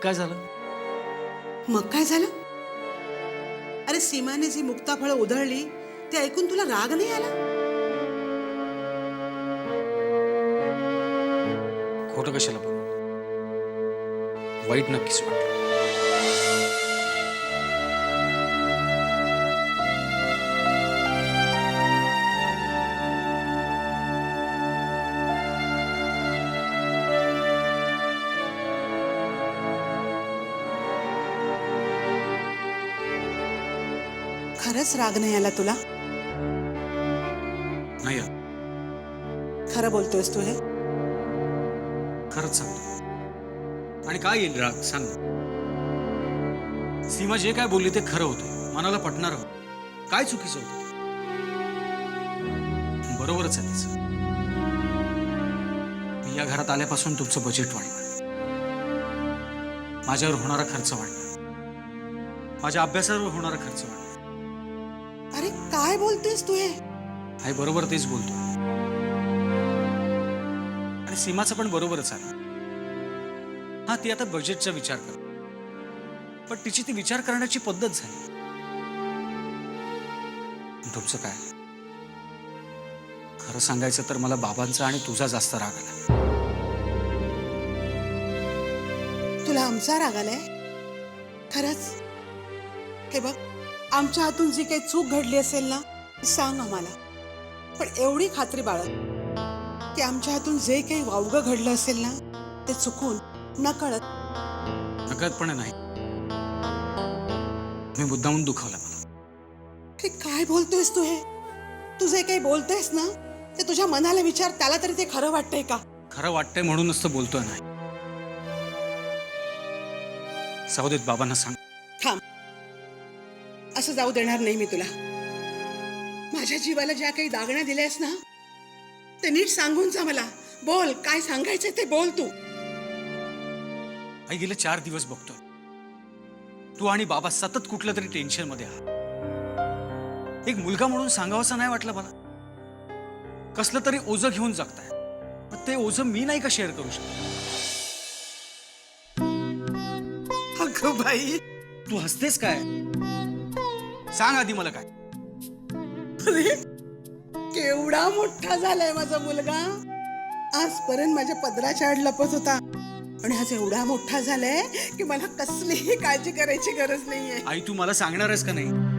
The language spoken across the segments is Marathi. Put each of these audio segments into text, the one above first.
मग काय झालं? मग काय झालं? अरे सीमाने जी मुक्ताफळं उधळली ते ऐकून तुला राग नाही आला? खोटं कशाला बोलू? वाईट नक्कीच वाटलं. खरंच राग नाही आला तुला? नाही आलं. खरं बोलतोयस तू हे? खरंच सांगतो आणि काय येईल राग? सांग. ना. सीमा जे काय बोलली ते खरं होतं मनाला पटणार होतं काय चुकीचं होतं? ते? बरोबरच आहे तिचं. मी या घरात आल्यापासून तुमचं बजेट वाढलं माझ्यावर होणारा खर्च वाढला माझ्या अभ्यासावर होणारा खर्च वाढला अरे काय बोलतोयस तू हे? आई बरोबर तेच बोलतो आणि सीमाचं पण बरोबरच आहे. हा ती आता बजेटचा विचार कर. पण तिची ती विचार करण्याची पद्धत झाली. तुमचं काय? खरं सांगायचं तर मला बाबांचा आणि तुझा जास्त राग आला. तुला आमचा राग आलाय? खरंच? हे बघ आमच्या हातून जी काही चूक घडली असेल ना सांग आम्हाला. पण एवढी खात्री बाळग की आमच्या हातून जे काही वावगं घडलं असेल ना ते चुकून नकळत. नकळतपणे नाही. मी मुद्दामून दुखावला मला. हे काय बोलतोयस तू हे? तू जे काही बोलतोयस ना ते तुझ्या मनाला विचार त्याला तरी ते खरं वाटतंय का? खरं वाटतंय म्हणूनच तर बोलतोय नाही. सौदेत बाबांना सांग. असं जाऊ देणार नाही मी तुला. माझ्या जीवाला ज्या काही दागण्या दिल्यास ना ते नीट सांगून जा मला. बोल काय सांगायचं ते बोल तू. आई गेले चार दिवस बघतोय. तू आणि बाबा सतत कुठलं तरी टेन्शनमध्ये आहात. एक मुलगा म्हणून सांगावंसं नाही वाटलं मला. कसलं तरी ओझं घेऊन जगताय. पण ते ओझं मी नाही का शेअर करू शकत? अगं बाई. तू हसतेस काय? सांग आधी मला काय. अरे केवढा मोठा झालाय माझा मुलगा. आजपर्यंत माझ्या पदराच्या आड लपत होता. आणि आज एवढा मोठा झालाय की मला कसलीही काळजी करायची गरज नाहीये. आई तू मला सांगणारच का नाही?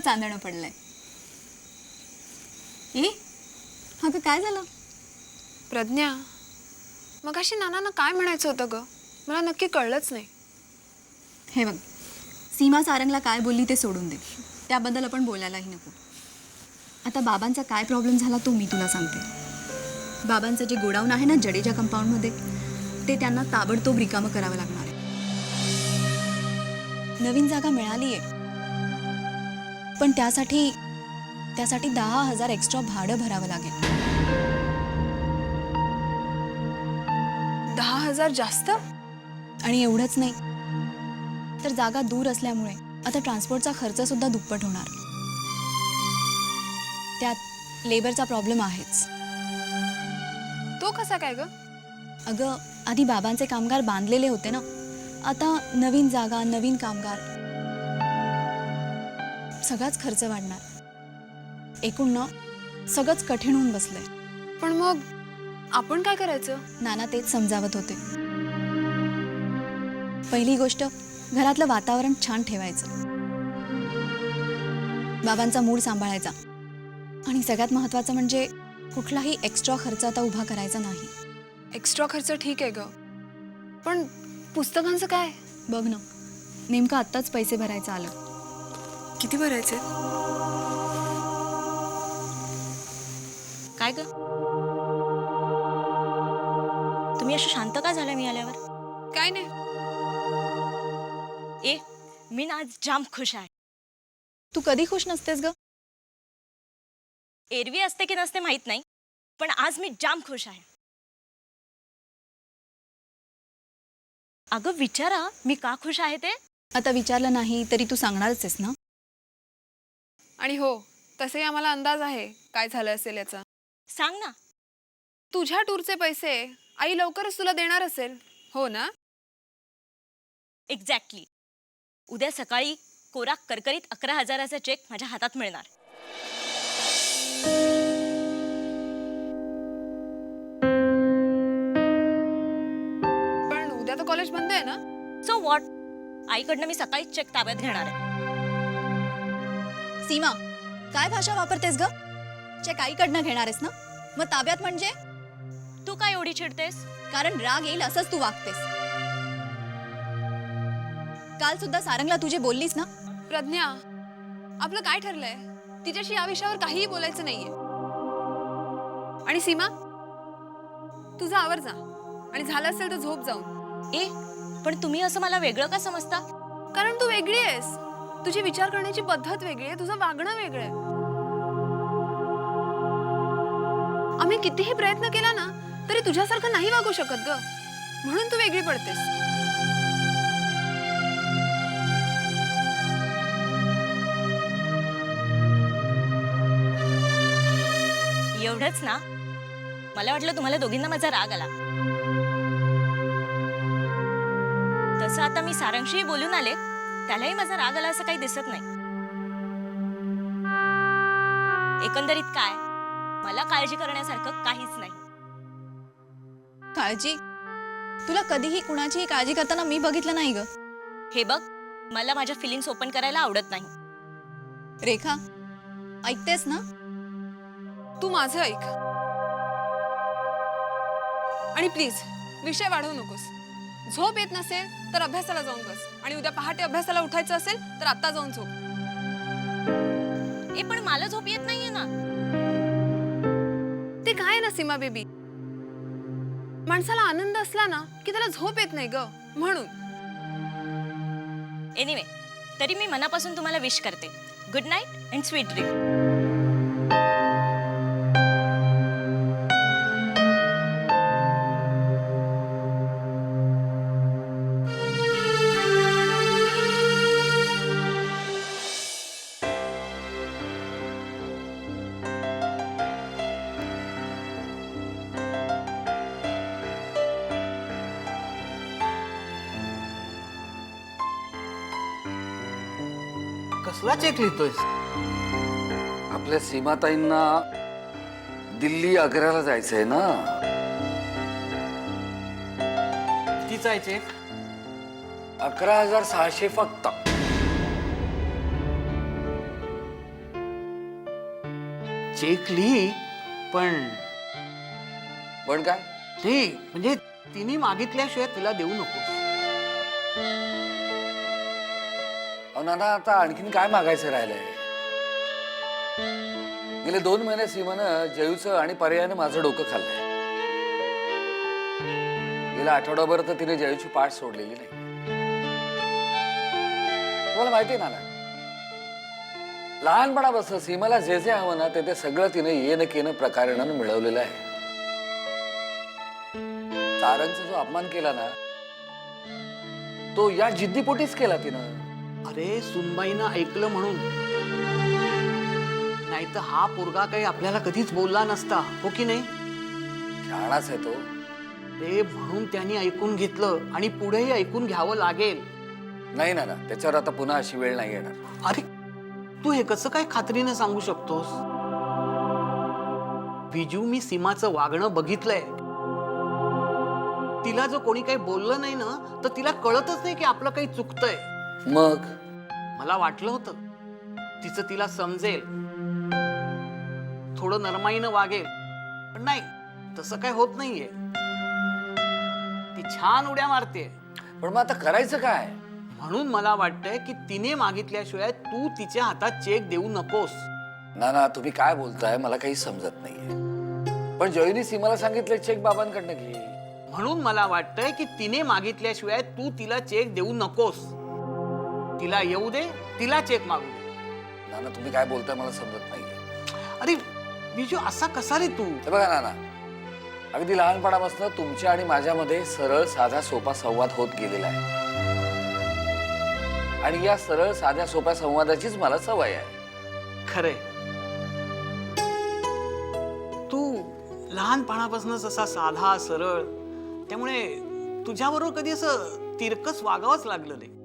चांदणं पडलंय. ए अगं काय झालं? प्रज्ञा मग अशी नानांना काय म्हणायचं होतं ग? मला नक्की कळलंच नाही. हे बघ सीमा सारंगला काय बोलली ते सोडून दे. त्याबद्दल आपण बोलायलाही नको. आता बाबांचा काय प्रॉब्लेम झाला तो मी तुला सांगते. बाबांचं जे गोडाऊन आहे ना जडेजा कंपाऊंडमध्ये ते त्यांना ताबडतोब रिकामं करावं लागणार आहे. नवीन जागा मिळाली आहे पण त्यासाठी त्यासाठी दहा हजार एक्स्ट्रा भाडं भरावं लागेल. दहा हजार जास्त? आणि एवढंच नाही. तर जागा दूर असल्यामुळे आता ट्रान्सपोर्टचा खर्च सुद्धा दुप्पट होणार. त्यात लेबरचा प्रॉब्लेम आहेच. तो कसा काय ग? अगं आधी बाबांचे कामगार बांधलेले होते ना. आता नवीन जागा नवीन कामगार. सगळाच खर्च वाढणार. एकूण ना सगळंच कठीण होऊन बसलंय. पण मग आपण काय करायचं? नाना तेच समजावत होते. पहिली गोष्ट घरातलं वातावरण छान ठेवायचं. बाबांचा मूड सांभाळायचा. आणि सगळ्यात महत्वाचं म्हणजे कुठलाही एक्स्ट्रा खर्च आता उभा करायचा नाही. एक्स्ट्रा खर्च ठीक आहे ग. पण पुस्तकांचं काय? बघ ना नेमकं आत्ताच पैसे भरायचं आलं. किती भरायचे? काय ग? तुम्ही अशा शांत का झाल्या मी आल्यावर? काय नाही. ए मी ना आज जाम खुश आहे. तू कधी खुश नसतेस ग? एरवी असते की नसते माहीत नाही पण आज मी जाम खुश आहे. अगं विचारा मी का खुश आहे ते? आता विचारलं नाही तरी तू सांगणारच आहेस ना? आणि हो तसेही आम्हाला अंदाज आहे काय झालं असेल याचा. सांग ना. तुझ्या टूरचे पैसे आई लवकरच तुला देणार असेल. हो ना? एक्झॅक्टली उद्या सकाळी कोरा करकरीत अकरा हजाराचा चेक माझ्या हातात मिळणार. पण उद्या तर कॉलेज बंद आहे ना? सो वॉट आईकडनं मी सकाळीच चेक ताब्यात घेणार आहे. सीमा काय भाषा वापरतेस ग? चेक आईकडनं घेणार आहेस ना? मग ताब्यात म्हणजे? तू काय एवढी चिडतेस? कारण राग येईल असंच तू वागतेस. काल सुद्धा सारंगला तुझे बोललीस ना? प्रज्ञा आपलं काय ठरलंय? तिच्याशी या विषयावर काहीही बोलायचं नाहीये. आणि सीमा तुझा आवर जा. आणि झालं असेल तर झोप जाऊन. ए पण तुम्ही असं मला वेगळं का समजता? कारण तू वेगळी आहेस. तुझी विचार करण्याची पद्धत वेगळी आहे तुझं वागणं वेगळं आहे. आम्ही कितीही प्रयत्न केला ना तरी तुझ्यासारखं नाही वागू शकत ग. म्हणून तू वेगळी पडतेस. एवढंच ना? मला वाटलं तुम्हाला दोघींना माझा राग आला. तसं आता मी सारांशीही बोलून आले त्यालाही माझा राग आला असं काही दिसत नाही. एकंदरीत काय? मला काळजी करण्यासारखं काहीच नाही. काळजी? तुला कधीही कुणाचीही काळजी करताना मी बघितलं नाही ग. हे बघ मला माझ्या फिलिंग्स ओपन करायला आवडत नाही. रेखा ऐकतेस ना? तू माझं ऐक. आणि प्लीज विषय वाढवू नकोस. झोप येत नसेल तर अभ्यासाला जाऊन बस. आणि उद्या पहाटे अभ्यासाला उठायचं असेल तर आता जाऊन झोप. ए पण मला झोप येत नाहीये ना. ते काय ना सीमा बेबी? माणसाला आनंद असला ना की त्याला झोप येत नाही ग म्हणून. एनिवे तरी मी मनापासून तुम्हाला विश करते. Good night and sweet dream कसला चेक लिहितोयस. आपल्या सीमाताईंना दिल्ली आग्र्याला जायचंय ना? कितीचा आहे चेक अकरा हजार सहाशे फक्त. चेक लिही पण पण काय? ते म्हणजे तिने मागितल्याशिवाय तिला देऊ नकोस. अहो नाना आता आणखीन काय मागायचं राहिलंय? गेले दोन महिने सीमानं जयूचं आणि पर्यायानं माझं डोकं खाल्लंय. गेल्या आठवडाभर तर तिने जयूची पाठ सोडलेली नाही. तुम्हाला माहिती आहे नाना? लहानपणापासून सीमाला जे जे हवं ना ते ते सगळं तिने येणं केनं प्रकारानं मिळवलेलं आहे. तारांचा जो अपमान केला ना तो या जिद्दीपोटीच केला तिनं. अरे सुनबाईनं ऐकलं म्हणून. नाही तर हा पोरगा काही आपल्याला कधीच बोलला नसता हो की नाही? शहाणाच आहे तो. ते म्हणून त्यांनी ऐकून घेतलं आणि पुढेही ऐकून घ्यावं लागेल. नाही ना ना त्याच्यावर आता पुन्हा अशी वेळ नाही येणार. अरे तू हे कसं काय खात्रीने सांगू शकतोस? विजू मी सीमाचं वागणं बघितलंय. तिला जर कोणी काही बोललं नाही ना तर तिला कळतच नाही की आपलं काही चुकतंय. मग? मला वाटलं होतं. तिचं तिला समजेल. थोडं नरमाईनं वागेल. पण नाही तसं काय होत नाहीये. ती छान उड्या मारते पण मग आता करायचं काय? म्हणून मला वाटतंय की तिने मागितल्याशिवाय तू तिच्या हातात चेक देऊ नकोस. ना ना तुम्ही काय बोलताय? मला काही समजत नाहीये. पण जयनी सीमाला सांगितलं चेक बाबांकडनं घे म्हणून मला वाटतंय की तिने मागितल्याशिवाय तू तिला चेक देऊ नकोस. तिला येऊ दे तिला चेक मागू दे. नाना तुम्ही काय बोलताय मला समजत नाहीये. अरे बिजू असा कसा रे तू? हे बघा नाना. अगदी लहानपणापासून तुमच्या आणि माझ्यामध्ये सरळ साधा सोपा संवाद होत गेलेला आहे. आणि या सरळ साध्या सोप्या संवादाचीच मला सवय आहे. खरे तू लहानपणापासूनच असा साधा सरळ त्यामुळे तुझ्याबरोबर कधी असं तिरकस वागावंच लागलं नाही.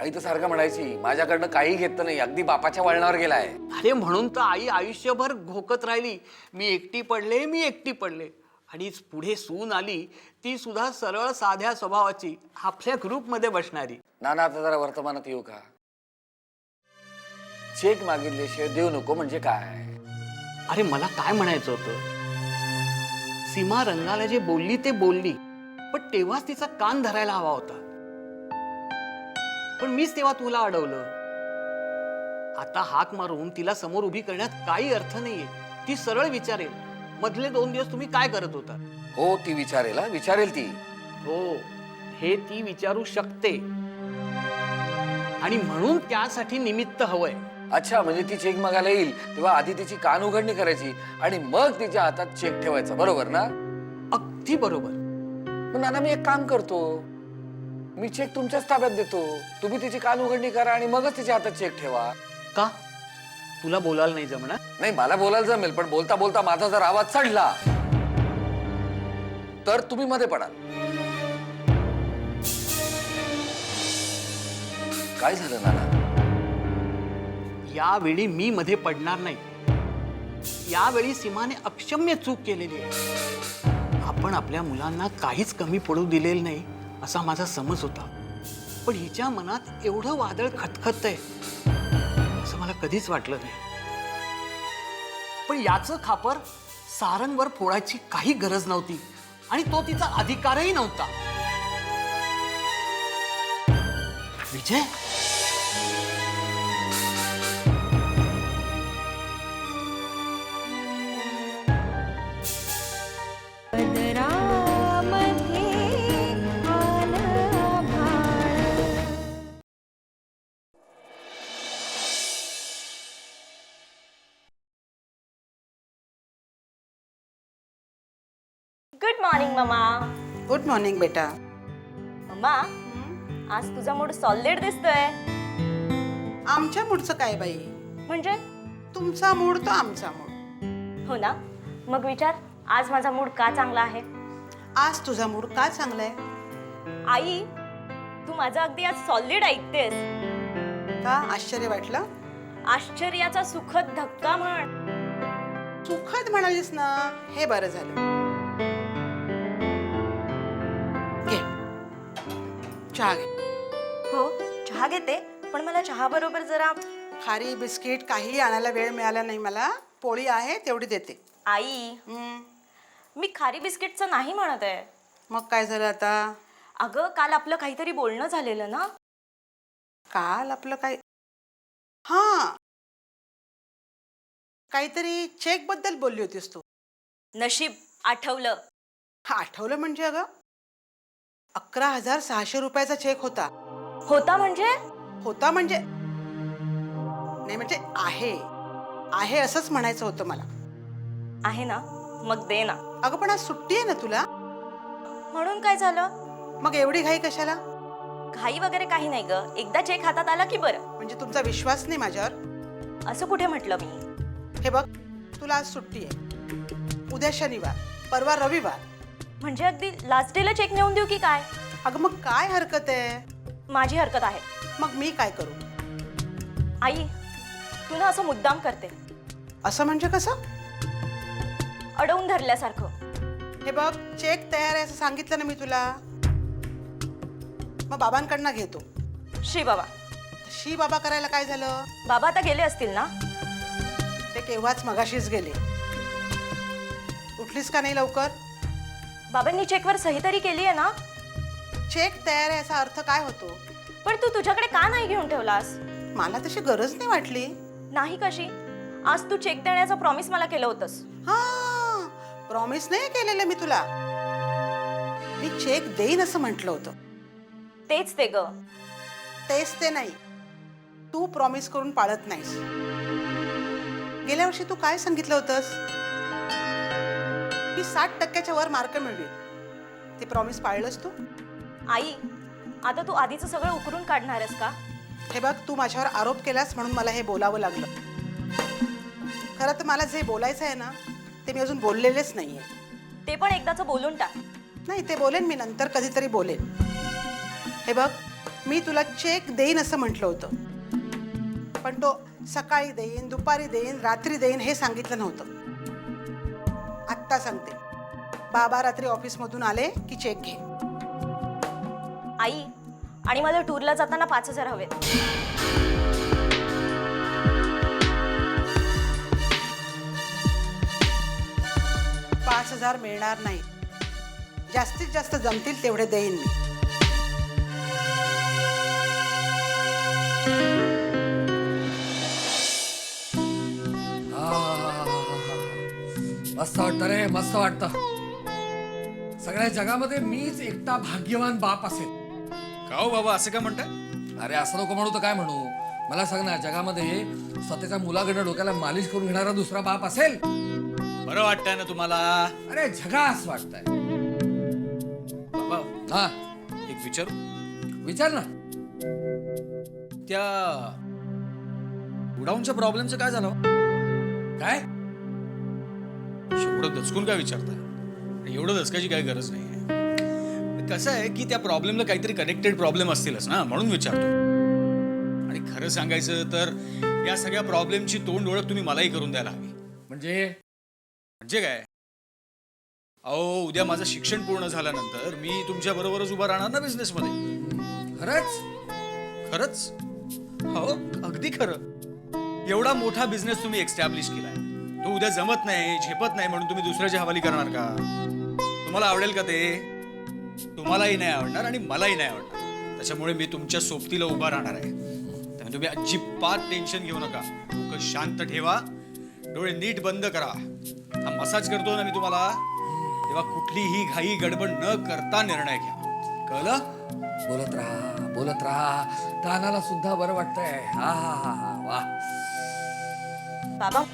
आई तर सारखं म्हणायची माझ्याकडनं काही घेतलं नाही अगदी बापाच्या वळणावर गेलाय. अरे म्हणून तर आई आयुष्यभर घोकत राहिली. मी एकटी पडले मी एकटी पडले. आणि पुढे सून आली ती सुद्धा सरळ साध्या स्वभावाची आपल्या ग्रुपमध्ये बसणारी. नाना आता जरा वर्तमानात येऊ का? चेक मागितल्याशिवाय देऊ नको म्हणजे काय? अरे मला काय म्हणायचं होतं? सीमा रंगाला जे बोलली ते बोलली. पण तेव्हाच तिचा कान धरायला हवा होता. पण मीच तेव्हा तुला अडवलं. आता हाक मारून तिला समोर उभी करण्यात काही अर्थ नाहीये. ती सरळ विचारेल मधले दोन दिवस तुम्ही काय करत होता? हो ती विचारेल हा, विचारेल ती. हो हे ती विचारू शकते. आणि म्हणून त्यासाठी निमित्त हवंय. अच्छा म्हणजे ती चेक मागायला येईल तेव्हा आधी तिची कान उघडणी करायची आणि मग तिच्या हातात चेक ठेवायचा बरोबर ना? अगदी बरोबर. मग नाना मी एक काम करतो. मी चेक तुमच्याच ताब्यात देतो. तुम्ही तिची कान उघडणी करा आणि मगच तिच्या हातात चेक ठेवा. का? तुला बोलायला नाही जमणार? नाही मला बोलायला जमेल पण बोलता बोलता माझा जर आवाज चढला तर तुम्ही मध्ये पडाल. काय झालं नाना? यावेळी मी मध्ये पडणार नाही. यावेळी सीमाने अक्षम्य चूक केलेली आहे. आपण आपल्या मुलांना काहीच कमी पडू दिलेलं नाही. असा माझा समज होता. पण हिच्या मनात एवढं वादळ खतखत आहे असं मला कधीच वाटलं नाही. पण याचं खापर सारंगवर फोडायची काही गरज नव्हती आणि तो तिचा अधिकारही नव्हता. Vijay? Morning mamma good morning बेटा मम्मा आज तुझा मूड सॉलिड दिसतोय. आमच्या मूडचं काय बाई? म्हणजे? तुमचा मूड तो आमचा मूड. हो ना. मग विचार आज माझा मूड का चांगला आहे? आज तुझा मूड का चांगला आहे? आई तू माझं अगदी आज सॉलिड ऐकतेस. का? आश्चर्य वाटलं? आश्चर्याचा सुखद धक्का म्हण. सुखद म्हणालीस ना? हे बरं झालं. चहा घे. हो चहा घेते पण मला चहा बरोबर जरा खारी बिस्किट काहीही आणायला वेळ मिळाला नाही मला. पोळी आहे तेवढी देते. आई हं, मी खारी बिस्किटचं नाही म्हणत आहे. मग काय झालं आता? अगं काल आपलं काहीतरी बोलणं झालेलं ना? काल आपलं काय? हा. काहीतरी चेकबद्दल बोलली होतीस तू. नशीब आठवलं. हा आठवलं म्हणजे अगं? अकरा हजार सहाशे रुपयाचा चेक होता. होता म्हणजे? होता म्हणजे नाही म्हणजे आहे. आहे असंच म्हणायचं होतं मला. आहे ना? मग दे ना. अगं पण आज सुट्टी आहे ना तुला? म्हणून काय झालं? मग एवढी घाई कशाला? घाई वगैरे काही नाही ग. एकदा चेक हातात आला की बरं. म्हणजे तुमचा विश्वास नाही माझ्यावर? असं कुठे म्हटलं मी? हे बघ तुला आज सुट्टी आहे. उद्या शनिवार परवा रविवार. म्हणजे अगदी लास्ट डेला चेक नेऊन देऊ की काय? अगं मग काय हरकत आहे? माझी हरकत आहे. मग मी काय करू? आई तू ना असं मुद्दाम करते. असं म्हणजे कसं? अडवून धरल्यासारखं. हे बघ चेक तयार आहे असं सांगितलं ना मी तुला. मग बाबांकडनं घेतो. श्री बाबा. शी बाबा करायला काय झालं? बाबा आता गेले असतील ना? ते केव्हाच मगाशीच गेले. उठलीस का नाही लवकर? बाबांनी चेकवर सही तरी केली आहे ना? चेक तयार आहे याचा अर्थ काय होतो? पण तू तुझ्याकडे का नाही घेऊन ठेवलास? मला तशी गरज नाही वाटली. नाही कशी? आज तू चेक देण्याचं प्रॉमिस मला केलं होतंस. हा प्रॉमिस नाही केलेलं मी तुला. मी चेक देईन असं म्हटलं होतं. तेच ते ग. तेच ते नाही. तू प्रॉमिस करून पाळत नाहीस. गेल्या वर्षी तू काय सांगितलं होतंस? मी साठ टक्क्याच्या वर मार्क मिळवेल. ते प्रॉमिस पाळलंस तू? आई आता तू आधीचं सगळं उकरून काढणारस का? हे बघ तू माझ्यावर आरोप केलास म्हणून मला हे बोलावं लागलं. खरं तर मला जे बोलायचं आहे ना ते मी अजून बोललेलेच नाहीये. ते पण एकदाच बोलून टाक. नाही ते बोलेन मी नंतर कधीतरी बोलेन. हे बघ मी तुला चेक देईन असं म्हटलं होतं. पण तो सकाळी देईन दुपारी देईन रात्री देईन हे सांगितलं नव्हतं. आत्ता सांगते. बाबा रात्री ऑफिसमधून आले की चेक घे. आई आणि मला टूरला जाताना पाच हजार हवेत. पाच हजार मिळणार नाही. जास्तीत जास्त जमतील तेवढे देईन मी. मस्त वाटतं रे मस्त वाटतं. सगळ्या जगामध्ये मीच एकटा भाग्यवान बाप असेल. का हो बाबा असं का म्हणताय अरे असं नको म्हणू तर काय म्हणू? मला सांग ना जगामध्ये स्वतःच्या मुलाकडनं डोक्याला मालिश करून घेणारा दुसरा बाप असेल? बरं वाटतंय ना तुम्हाला? अरे झगास वाटतंय. बाबा हा. एक विचारू? विचार ना. त्या गुडाऊनच्या प्रॉब्लेमचं काय झालं? काय? एवढं दचकून काय विचारताय? एवढं दचकायची काही गरज नाही कसं आहे की त्या प्रॉब्लेमला काहीतरी कनेक्टेड प्रॉब्लेम असतीलच ना म्हणून विचारतो आणि खरं सांगायचं तर या सगळ्या प्रॉब्लेमची तोंड ओळख तुम्ही मलाही करून द्यायला हवी. म्हणजे? म्हणजे काय? अहो उद्या माझं शिक्षण पूर्ण झाल्यानंतर मी तुमच्या बरोबरच उभा राहणार ना बिझनेसमध्ये खरंच? खरंच? हो अगदी खरं. एवढा मोठा बिझनेस तुम्ही एक्स्टॅब्लिश केलाय. तो उद्या जमत नाही झेपत नाही म्हणून तुम्ही दुसऱ्याच्या हवाली करणार का? तुम्हाला आवडेल का ते? तुम्हालाही नाही आवडणार आणि मलाही नाही आवडणार. त्याच्यामुळे मी तुमच्या सोबतीला उभा राहणार आहे. त्यामुळे तुम्ही अजिबात टेन्शन घेऊ नका. डोकं शांत ठेवा. डोळे नीट बंद करा. हा मसाज करतो ना मी तुम्हाला. तेव्हा कुठलीही घाई गडबड न करता निर्णय घ्या. कळलं? बोलत राहा बोलत राहा. कानाला सुद्धा बरं वाटतंय. हा हा हा हा. वा. बाबा